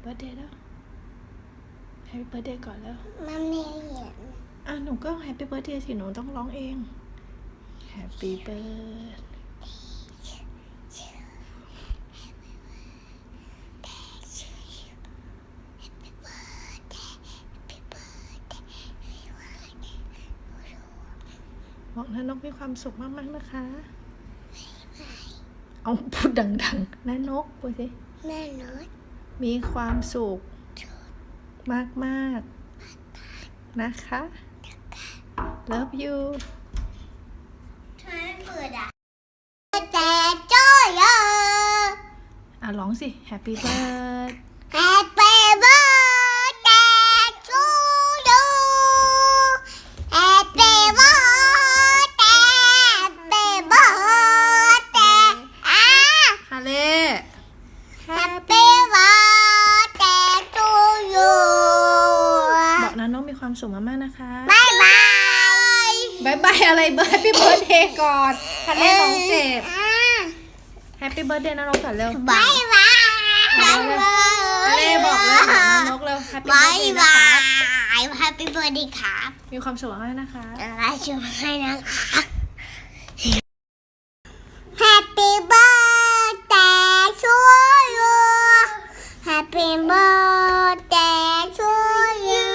เบิร์ดเดย์แล้วแฮปปี้เบิร์ดเดย์ก่อนแล้วมันไม่เห็นอะหนูก็แฮปปี้เบิร์ดเดย์สิหนูต้องร้องเองแฮปปี้เบิร์ดบอกนะนกมีความสุขมากๆนะคะ เอาพูดดังๆนะนกพูดสิแม่นด มีความสุขมากๆ นะคะ love you ทำไมไม่เปิดอะแต่จ้อยเอออะร้องสิ happy birthday Happy birthday ความสุขมากๆนะคะบายบายบายบายอะไรเบอร์ happy birthday ก่อนฮาเล่ร้องเจ็บอะ happy birthday นะนกก่อนเร็วบายบายฮาเล่บอกเลยบอกนะนกเร็ว happy บาย birthday บานะคะย Happy birthday ครับ มีความสุขมากๆนะคะอะไรช่วยให้นะคะ Happy birthday to you Happy birthday to you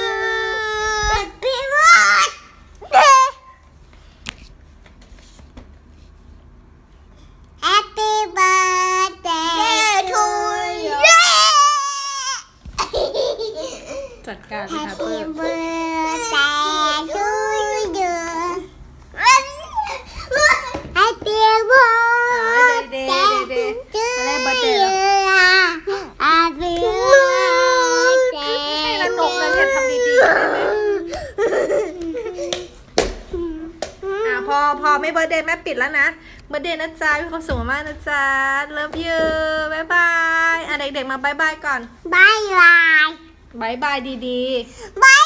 Happy birthday Happy birthday to you จัดการเลยค่ะเปิ Happy ด birthday to you. Happy birthday to you. Happy ให้ละนกเลยเนี่ยทำดีๆได้ไหมอะพอพอไม่เบอร์เดย์แม่ปิดแล้วนะเบอร์เดย์นะจ๊ะมีความสุขมากๆนะจ๊ะ love you บายบายอะเด็กๆมาบายบายก่อน Bye bye. บายบายดีๆ บาย